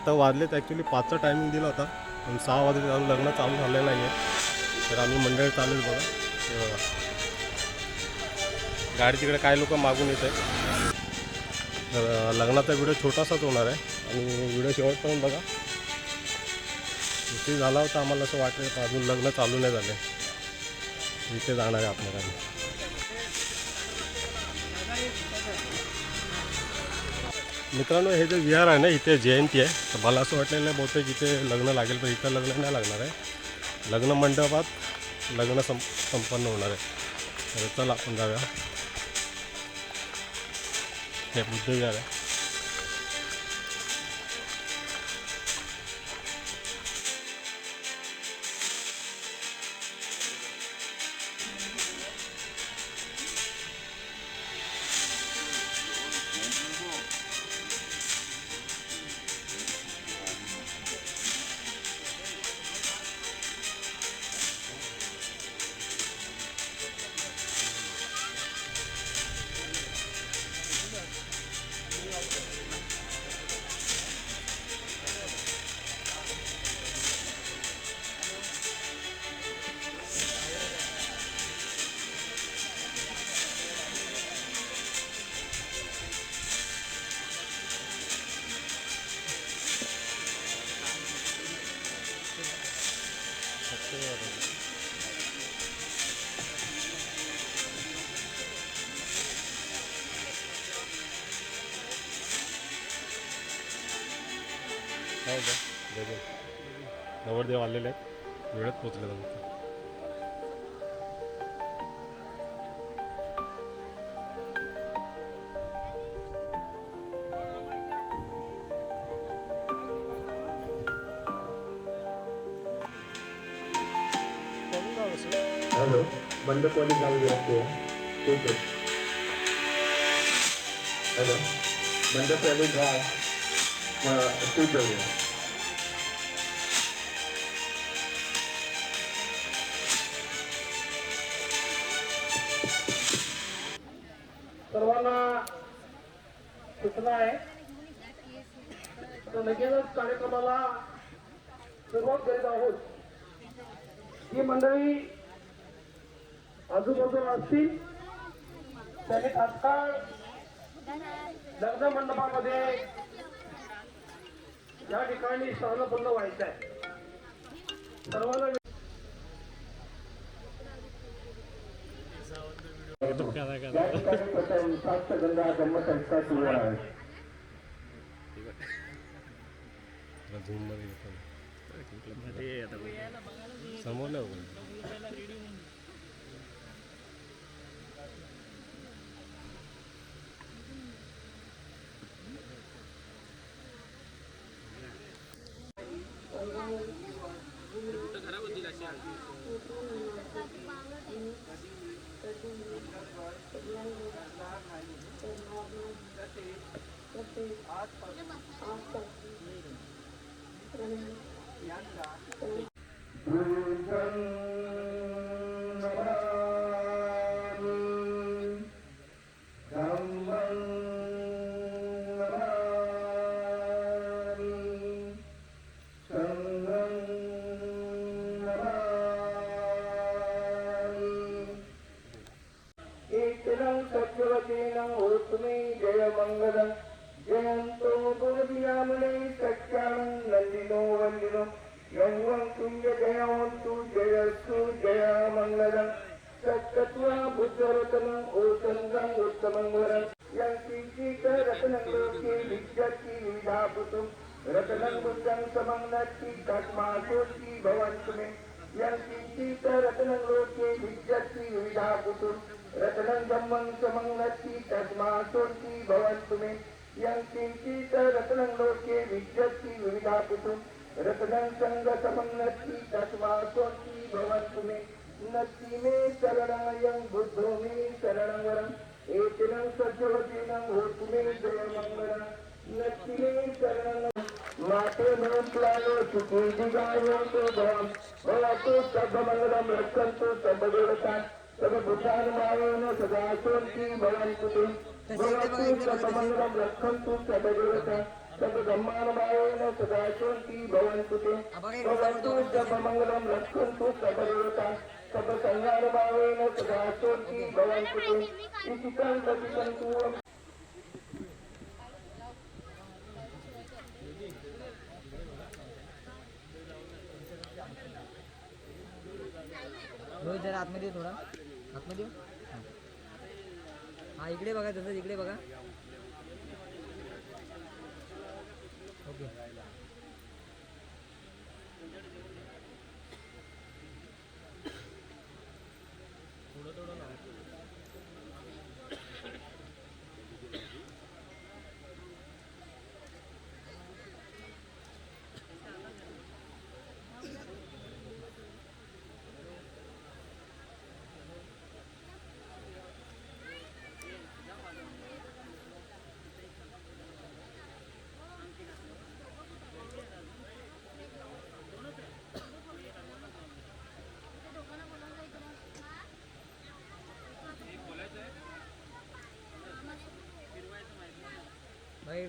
आता वाजलेत. Actually पाचचा timing दिला होता. पण सहा वाजले अजून लग्न चालू झालेलं नाही आहे तर आम्ही मंडळ चालू आहे बघा. बघा गाडी तिकडे काय लोक मागून येत आहे तर लग्नाचा व्हिडिओ छोटासाच होणार आहे. आणि व्हिडिओ शेवटपर्यंत बघा. इथे झाला होता आम्हाला असं वाटलं अजून लग्न चालू नाही झाले. इथे जाणार आहे आपल्याला. मित्रांनो हे जे विहार आहे ना इथे जयंती आहे. तर मला असं वाटलेलं आहे बहुतेक इथे लग्न लागेल पण इथं लग्न नाही लागणार आहे. लग्न मंडपात लग्न सं संपन्न होणार आहे. तर चला आपण जाऊया. हे बुद्ध विहार आहे. नवरदेव आलेले आहेत. वेळेत पोचले नंतर हॅलो बंद कॉलेज जाऊ लागते ठीक आहे. हॅलो बंद कॉलेज जा तू जाऊया. सर्वांना सूचना आहे. तर लगेचच कार्यक्रमाला सुरुवात करीत आहोत. ही मंडळी आजूबाजूला असतील त्यांनी तात्काळ लग्न मंडपामध्ये या ठिकाणी सहनबंद व्हायचं आहे. सर्वांना या ठिकाणी प्रथम साप्तगंगा धम्मसंस्था सुरू आहे झूममध्ये येतो समोर नाही उभं. मङ्गलम् जयन्तो गुरुयामुनै सख्यानम् नन्दिनो रत् विद्यति विविधा कुटुं रतनं समङ्गति कोची भवन्तु मे यं किञ्चित् लोके विद्यति विविधा कुटुम् रत्नं ब्रह्मं समङ्गति तस्मासोऽस्ति भवन्तु मे यङ्किञ्चित् रत्नं लोके विद्यति विधापुतुं रत्नं सङ्गसमङ्गति तस्मासोऽस्ति भवन्तु मे नति मे शरणायं बुद्धो मे शरणवरम् एतिनं एतनं सज्जवतीनं होतु मे जयमङ्गलम्। नति मे शरणं माते भवन्त्वानो सुखी दिगायन्तु भवम् भवतु सर्वमङ्गलं रक्षन्तु सर्वदेवतान्। सर्वभूतानुभावेन सदा सोऽन्ति भवन्तु ते सर्वमङ्गलं रक्षन्तु सददेवता सर्वब्रह्माण्डभावेन सदा शान्ति भवन्तु ते भवन्तु सर्वमङ्गलं रक्षन्तु सददेवता सर्वसंहारभावेन सदा शान्ति भवन्तु ते इशितं प्रतिसन्तु रोहित जरा आतमध्ये थोडा. आतमध्ये ये. हा. इकडे बघा तसंच इकडे बघा ओके बघा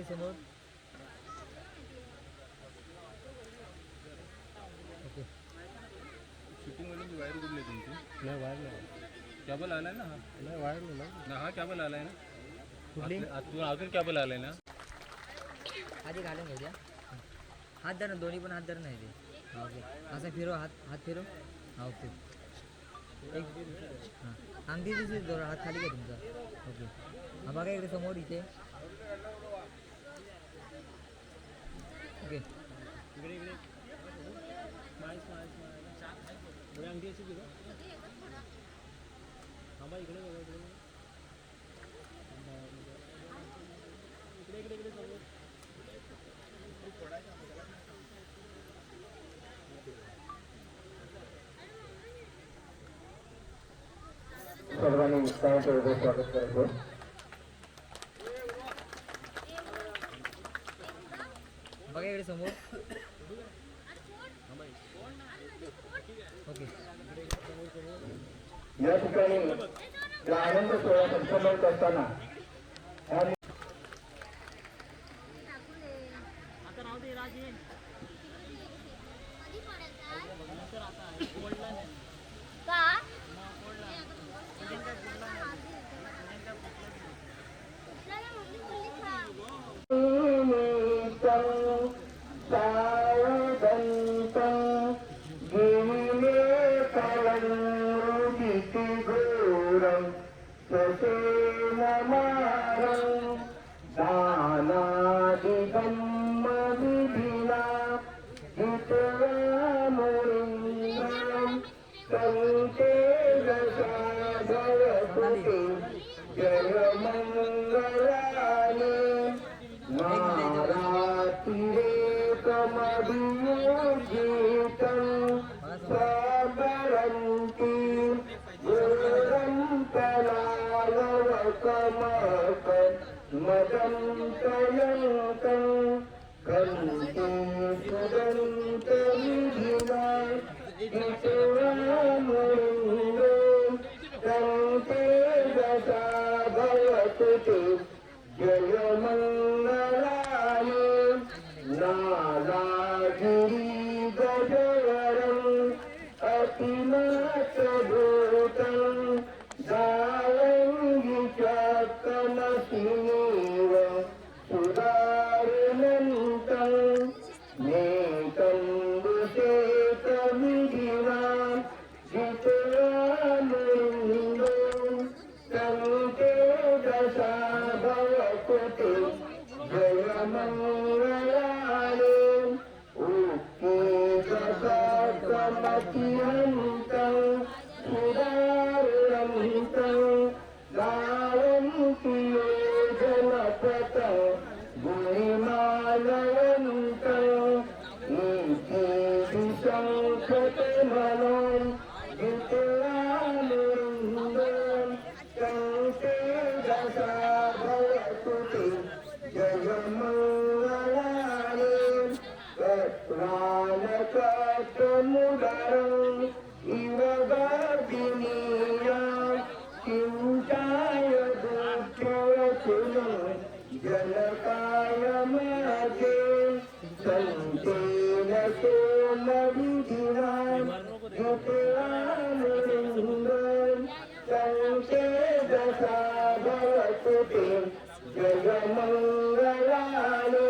इकडे समोर ओके. शूटिंग वाली वायर कुठली तुमची. नाही वायर नाही. कॅबल ना हा? नाही वायर नाही ना. ना हा कॅबल आलाय ना? कुठली? आतून- आतून अजून कॅबल आलाय ना? आधी घालून घ्यायच्या हात धर ना दोन्ही पण हात धर नाही ते. हा ओके. असं फिरव हात हात फिरव. हा ओके. एक हां. दिसली दोन हात खाली घ्या तुमचा. ओके. हा बघा इकडे समोर इथे. ओके. इकडे इकडे. Smile smile smile. अंगठी अशी थांबा इकडे बघा इकडे. इकडे इकडे इकडे समोर सर्वांनी स्वागत करतो. बघा इकडे समोर. ओके. या ठिकाणी या आनंद सोहळा संपन्न होत असताना या का Thank you. You're your. జగమంగళాలు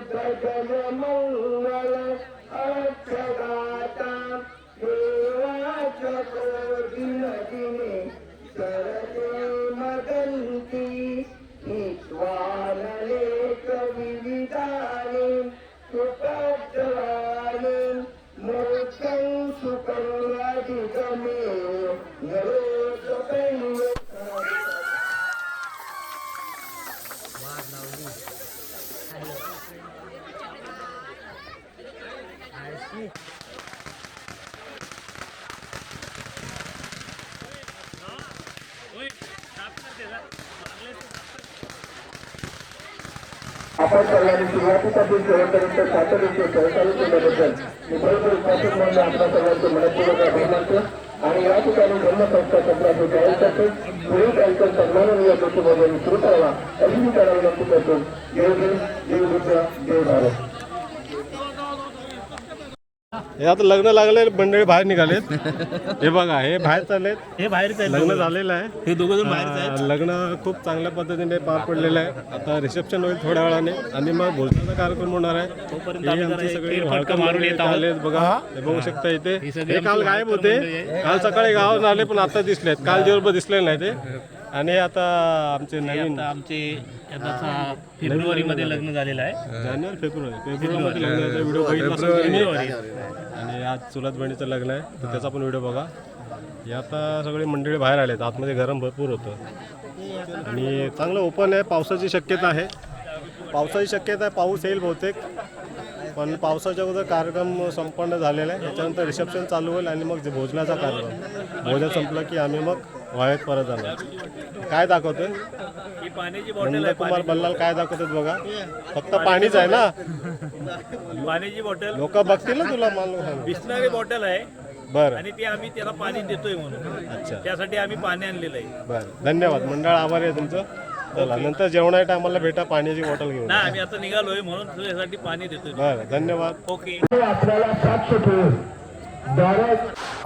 आपण सर्वांनी सुरुवातीपासून शेवटपर्यंत सातत्य सहकार्य केल्याबद्दल मी खरोखर उपासक म्हणून आपल्या सर्वांचे मनपूर्वक आभार मानतो आणि या ठिकाणी धर्मसंस्था सत्राचे जाहीर पुढील कार्यक्रम सन्माननीय गोष्टीमध्ये सुरू करावा अशी मी करावी नक्की करतो. देव देव देव बुद्ध देव भारत. हे आता लग्न लागले मंडळी बाहेर निघालेत. हे बघा हे बाहेर चाललेत. हे बाहेरच आहे लग्न झालेलं आहे. हे दोघं जण बाहेरच आहेत. आ, लग्न खूप चांगल्या पद्धतीने पार पडलेलं आहे. आता रिसेप्शन होईल थोड्या वेळाने. आणि मग भोजनाचा कार्यक्रम होणार आहे. आमचे सगळे मारून येत. आलेत बघा. हे? बघू शकता इथे. ही हे काल गायब होते. काल सकाळी गावात आले पण आता दिसलेत. काल दिवसभर दिसले नाही ते. आणि आता आमचे नवीन आता आमचे आता फेब्रुवारी मध्ये लग्न झालेलं आहे. जानेवारी फेब्रुवारी. फेब्रुवारीमध्ये लग्नाचा व्हिडिओ बघितला असेल तुम्ही. आणि आज चुलत बहिणीचं लग्न आहे. तर त्याचा पण व्हिडिओ बघा. हे आता सगळे मंडळी बाहेर आलेत. आतमध्ये गरम भरपूर होतं. आणि चांगलं ओपन आहे. पावसाची शक्यता आहे. पावसाची शक्यता आहे. पाऊस येईल बहुतेक. पण पावसाच्या अगोदर कार्यक्रम संपन्न झालेला आहे. त्याच्यानंतर रिसेप्शन चालू होईल आणि मग जे भोजनाचा कार्यक्रम. भोजन संपलं की आम्ही मग वाळेत परत जाणार काय दाखवतोय? ही पाण्याची नंदकुमार बल्लाल काय दाखवतात बघा. फक्त पाणीच आहे ना? पाण्याची बॉटल. लोक बघतील ना तुला मालूम बिसणारी बॉटल आहे. बरं. आणि ती आम्ही त्याला पाणी देतोय म्हणून. अच्छा. त्यासाठी आम्ही पाणी आणलेलं आहे. बरं. धन्यवाद. मंडळ आभारी आहे तुमचं. चला नंतर जेवणा टायमाला भेटा पाण्याची बॉटल घेऊन. ना आम्ही आता निघालोय म्हणून तुझ्यासाठी पाणी देतोय. बरं धन्यवाद. ओके आपल्याला दारात